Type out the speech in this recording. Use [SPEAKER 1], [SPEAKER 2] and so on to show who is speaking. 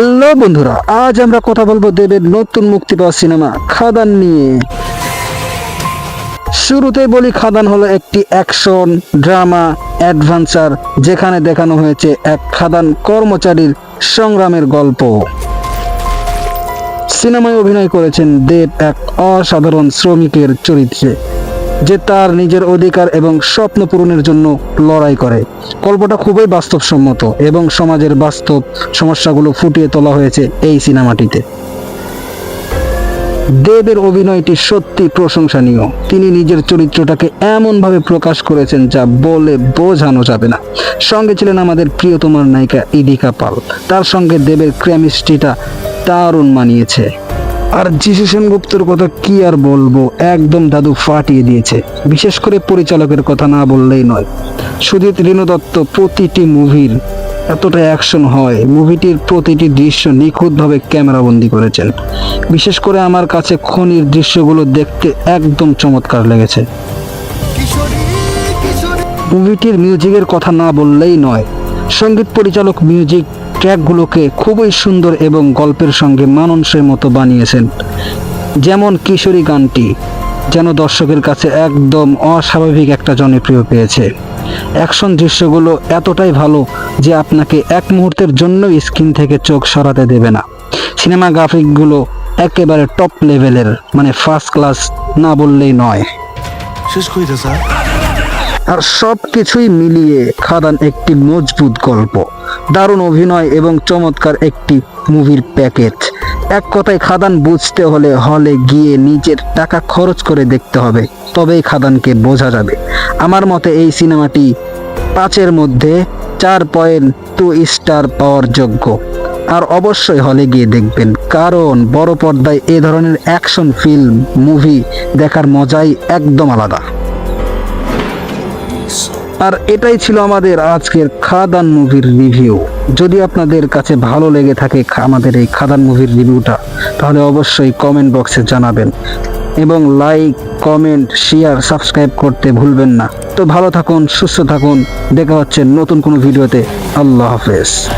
[SPEAKER 1] Hello বন্ধুরা, আজ আমরা কথা বলব দেবের নতুন মুক্তি পাওয়া সিনেমা, খাদান নিয়ে। শুরুতে বলি খাদান হলো একটি অ্যাকশন, ড্রামা, অ্যাডভেঞ্চার, যেখানে দেখানো হয়েছে এক খাদান কর্মচারীর সংগ্রামের গল্প। সিনেমায় অভিনয় করেছেন দেব এক অসাধারণ শ্রমিকের চরিত্রে। যে তার নিজের অধিকার এবং স্বপ্ন পূরণের জন্য লড়াই করে। গল্পটা খুবই বাস্তবসম্মত এবং সমাজের বাস্তব সমস্যাগুলো ফুটিয়ে তোলা হয়েছে এই সিনেমাটিতে। দেবের অভিনয়টি সত্যি প্রশংসনীয়। তিনি নিজের চরিত্রটাকে এমনভাবে প্রকাশ করেছেন যা বলে বোঝানো যাবে না। সঙ্গে ছিলেন আমাদের প্রিয়তমার নায়িকা ইদিকা পাল। তার সঙ্গে দেবের কেমিস্ট্রিটা দারুণ মানিয়েছে। আর যিশু সেনগুপ্তর কথা কি আর বলব? একদম দাদু ফাটিয়ে দিয়েছে। বিশেষ করে পরিচালকের কথা না বললেই নয়। সুদীপ রিনু দত্ত প্রতিটি মুভির এতটা অ্যাকশন হয়, মুভিটির প্রতিটি দৃশ্য নিখুঁতভাবে ক্যামেরাবন্দি করেছেন। বিশেষ করে আমার কাছে খনির দৃশ্যগুলো দেখতে একদম চমৎকার লেগেছে। মুভিটির মিউজিকের কথা না বললেই নয়। সংগীত পরিচালক মিউজিক ট্র্যাকগুলোকে খুবই সুন্দর এবং গল্পের সঙ্গে মানানসই মতো বানিয়েছেন। যেমন কিশোরী গানটি যেন দর্শকের কাছে একদম অস্বাভাবিক একটা জনপ্রিয় পেয়েছে। অ্যাকশন দৃশ্যগুলো এতটাই ভালো যে আপনাকে এক মুহূর্তের জন্য স্ক্রিন থেকে চোখ সরাতে দেবে না। সিনেমা গ্রাফিকগুলো একেবারে টপ লেভেলের মানে ফার্স্ট ক্লাস না বললেই নয়। আর সব কিছুই মিলিয়ে খাদান একটি মজবুত গল্প। দারুণ অভিনয় এবং চমৎকার একটি মুভির প্যাকেজ। এক কথায় খাদান বুঝতে হলে হলে গিয়ে নিজের টাকা খরচ করে দেখতে হবে, তবেই খাদানকে বোঝা যাবে। আমার মতে এই সিনেমাটি পাঁচের মধ্যে চার পয়েন্ট টু স্টার পাওয়ার যোগ্য। আর অবশ্যই হলে গিয়ে দেখবেন, কারণ বড় পর্দায় এ ধরনের অ্যাকশন ফিল্ম, মুভি দেখার মজাই একদম আলাদা। আর এটাই ছিল আমাদের আজকের খাদান মুভির রিভিউ। যদি আপনাদের কাছে ভালো লেগে থাকে আমাদের এই খাদান মুভির রিভিউটা, তাহলে অবশ্যই কমেন্ট বক্সে জানাবেন। এবং লাইক কমেন্ট শেয়ার সাবস্ক্রাইব করতে ভুলবেন না। তো ভালো থাকুন, সুস্থ থাকুন। দেখা হচ্ছে নতুন কোনো ভিডিওতে। আল্লাহ হাফেজ।